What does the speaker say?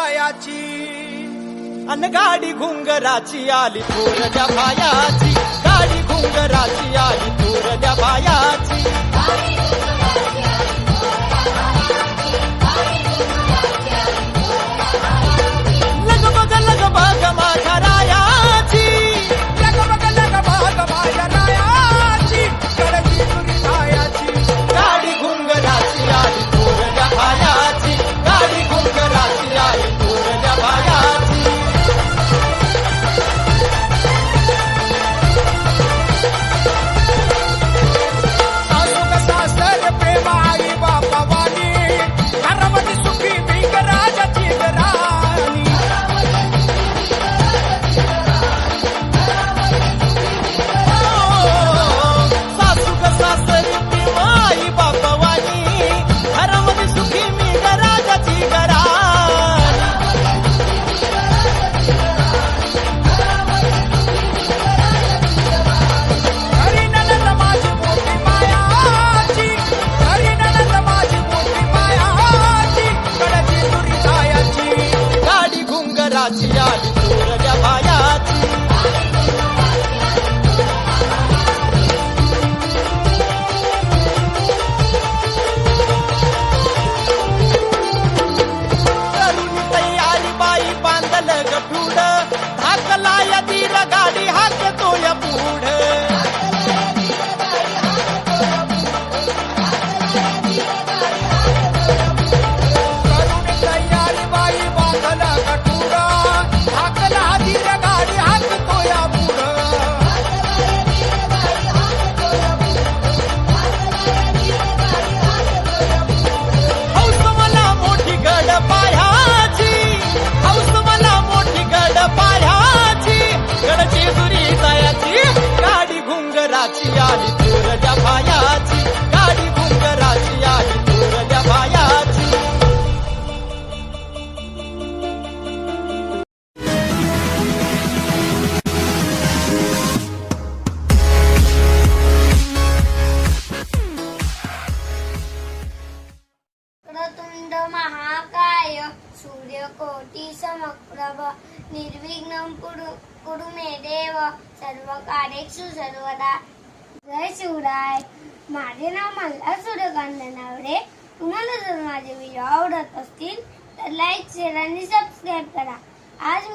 पायाची. अन गाडी घुंगराची आली पूर द्या पायाची. गाडी घुंगराची आली पूर द्या पाया कोटी समप्रभ निर्विघ्न कुरु मे देव सर्व कार्यक्षु सर्वदा। जय शिवराय। माझे नाव मला सूर्यकांत नावरे तुम्हाला जर माझे व्हिडिओ आवडत असतील तर लाईक शेअर आणि सबस्क्राईब करा. आज